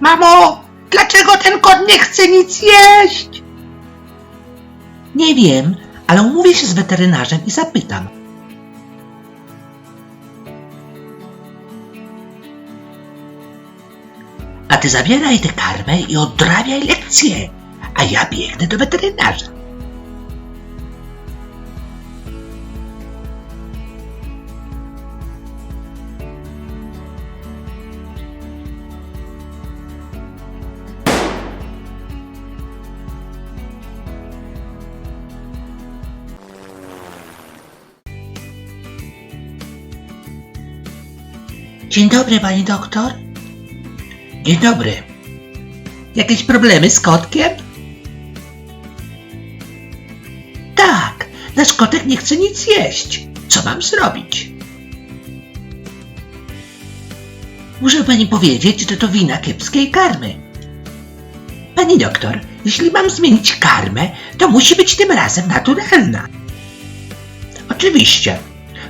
Mamo, dlaczego ten kot nie chce nic jeść? Nie wiem, ale umówię się z weterynarzem i zapytam. A ty zabieraj tę karmę i odrabiaj lekcje, a ja biegnę do weterynarza. Dzień dobry, pani doktor. Dzień dobry. Jakieś problemy z kotkiem? Tak, nasz kotek nie chce nic jeść. Co mam zrobić? Muszę pani powiedzieć, że to wina kiepskiej karmy. Pani doktor, jeśli mam zmienić karmę, to musi być tym razem naturalna. Oczywiście.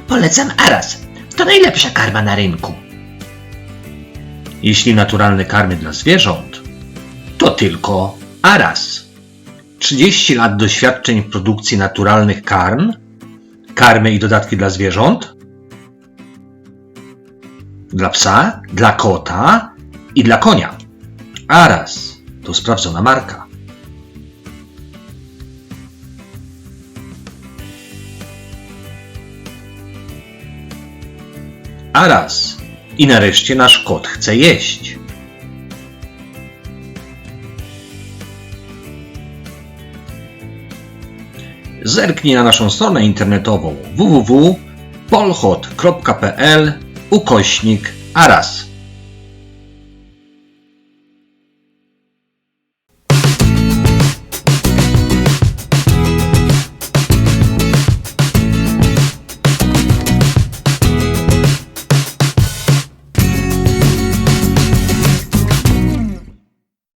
Polecam Aras. To najlepsza karma na rynku. Jeśli naturalne karmy dla zwierząt, to tylko Aras. 30 lat doświadczeń w produkcji naturalnych karm, karmy i dodatki dla zwierząt, dla psa, dla kota i dla konia. Aras to sprawdzona marka. Aras. I nareszcie nasz kot chce jeść. Zerknij na naszą stronę internetową www.polhot.pl ukośnik Aras.